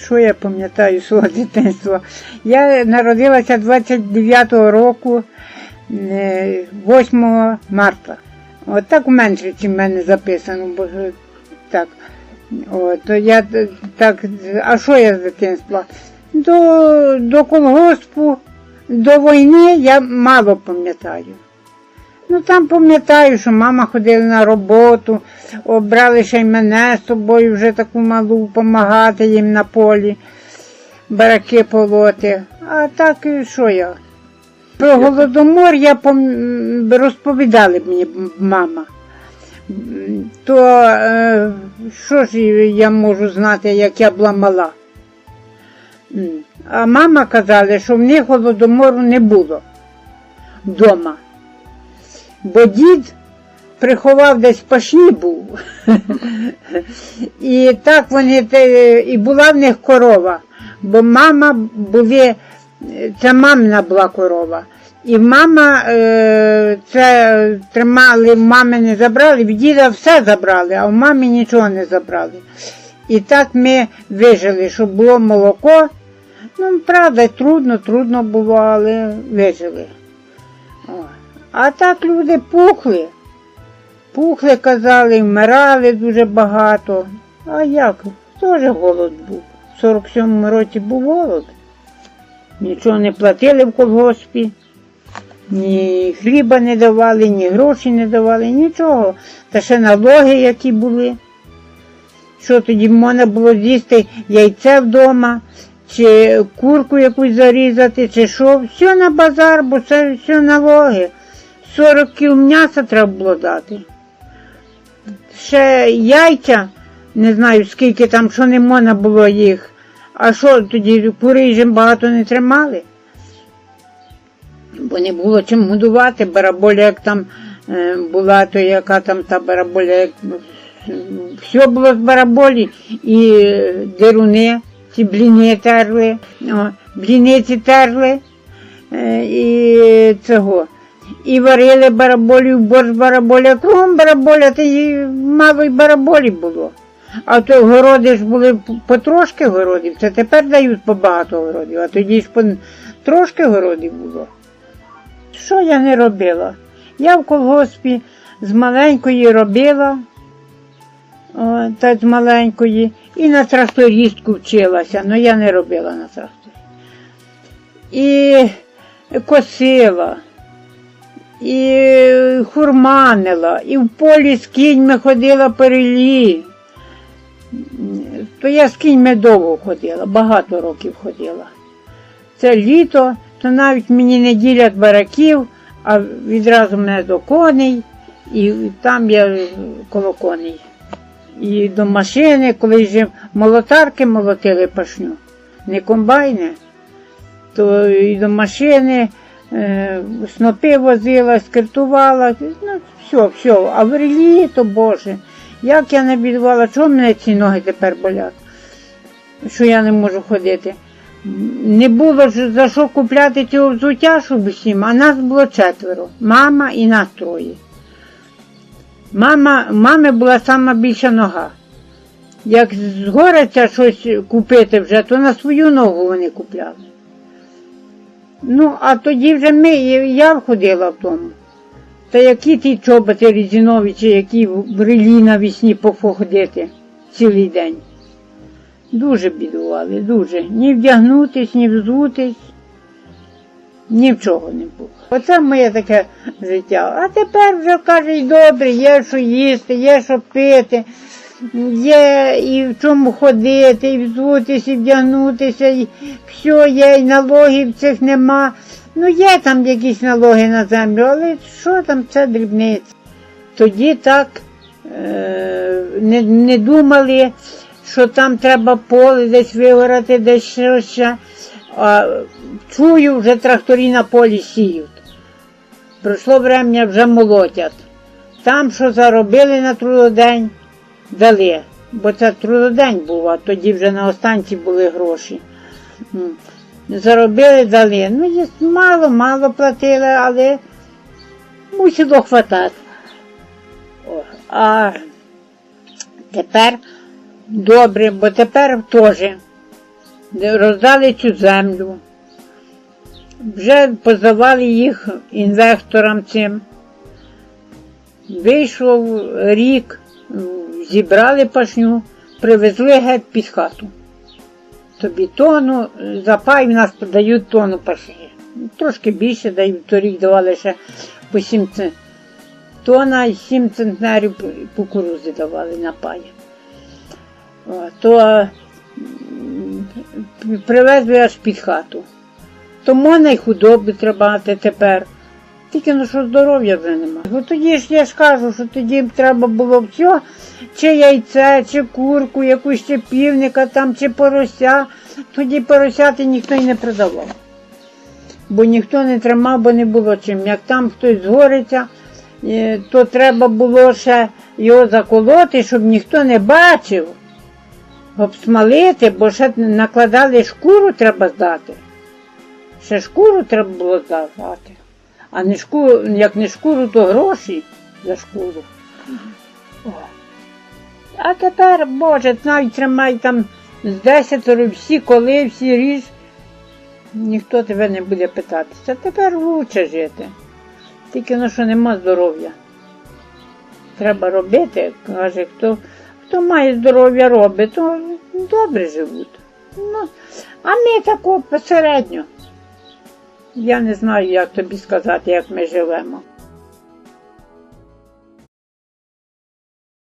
Що я пам'ятаю свого дитинства? Я народилася 29-го року, е, 8 марта. От так у меншиці в мене записано, бо так. От, я так, а що я з дитинства? До, до колгоспу, до війни я мало пам'ятаю. Ну там пам'ятаю, що мама ходила на роботу, обрали ще й мене з собою вже таку малу допомагати їм на полі, бараки полоти. А так і що я? Про голодомор я пом... розповідали мені мама. То е, що ж я можу знати, як я була мала? А мама казала, що в них голодомору не було вдома. Бо дід приховав десь пашні був. І так вони і була в них корова. Бо мама були, це мамина була корова. І мама е, це тримали, мами не забрали, в діда все забрали, а в мамі нічого не забрали. І так ми вижили, щоб було молоко. Ну, правда, трудно, трудно було, але вижили. А так люди пухли. Пухли, казали, вмирали дуже багато. А як? Теж голод був. В 47-му році був голод. Нічого не платили в колгоспі, ні хліба не давали, ні грошей не давали, нічого. Та ще налоги, які були. Що тоді можна було з'їсти яйце вдома, чи курку якусь зарізати, чи що. Все на базар, бо це все налоги. 40 кіл м'яса треба було дати. Ще яйця, не знаю скільки там, що не можна було їх. А що тоді курижем багато не тримали? Бо не було чим годувати. Бараболя, як там е, була, то яка там та бараболя, як е, все було з бараболі, і е, деруни, ці бліни терли, бліниці терли і цього. І варили бараболю, борщ бараболя, кругом бараболя, та й мало й бараболі було. А то городи ж були потрошки городів, це тепер дають побагато городів, а тоді ж по трошки городів було. Що я не робила? Я в колгоспі з маленької робила, о, та з маленької, і на трактористку вчилася, але я не робила на тракторі. І косила, і хурманила, і в полі з кіньми ходила перелі. То я з кіньми довго ходила, багато років ходила. Це літо, то навіть мені не ділять бараків, а відразу мене до коней, і там я коло коней. І до машини, коли вже молотарки молотили пашню, не комбайни, то і до машини снопи возила, скиртувала, ну все, все. А в то Боже, як я не бідувала, чого мене ці ноги тепер болять, що я не можу ходити. Не було ж за що купляти цього взуття, щоб усім, а нас було четверо. Мама і нас троє. Мама, мами була сама більша нога. Як згориться щось купити вже, то на свою ногу вони купляли. Ну, а тоді вже ми, я ходила в тому. Та які ті чоботи резинові, чи які в релі навісні походити цілий день. Дуже бідували, дуже. Ні вдягнутись, ні взутись, ні в чого не було. Оце моє таке життя. А тепер вже каже, добре, є що їсти, є що пити, є і в чому ходити, і взутись, і вдягнутися, і все є, і налогів цих нема. Ну, є там якісь налоги на землю, але що там це дрібниці? Тоді так е, не, не думали, що там треба поле десь вигорати, десь щось. А, чую, вже тракторі на полі сіють. Пройшло врем'я, вже молотять. Там, що заробили на трудодень, дали. Бо це трудодень був, а тоді вже на останці були гроші. Заробили, дали. Ну, мало, мало платили, але мусило хватати. А тепер добре, бо тепер теж роздали цю землю. Вже поздавали їх інвесторам цим. Вийшов рік, зібрали пашню, привезли геть під хату. Тобі тону, за пай в нас подають тону пашні. Трошки більше дають, торік давали ще по 7 цен- тона і 7 центнерів кукурузи давали на пай. То привезли аж під хату. То можна й худоби треба тепер. Тільки ну що здоров'я вже нема. Бо тоді ж я ж кажу, що тоді б треба було все, чи яйце, чи курку, якусь чи півника там, чи порося. Тоді поросяти ніхто й не продавав. Бо ніхто не тримав, бо не було чим. Як там хтось згориться, е, то треба було ще його заколоти, щоб ніхто не бачив, обсмалити, бо ще накладали шкуру треба здати. Ще шкуру треба було здавати. А не шкуру, як не шкуру, то гроші за шкуру. О. А тепер, Боже, навіть тримай там з десятеро, всі коли, всі ріж. Ніхто тебе не буде питатися. Тепер лучше жити. Тільки ну, що нема здоров'я. Треба робити, каже, хто, хто має здоров'я робить, то добре живуть. Ну, а ми тако посередньо. Я не знаю, як тобі сказати, як ми живемо.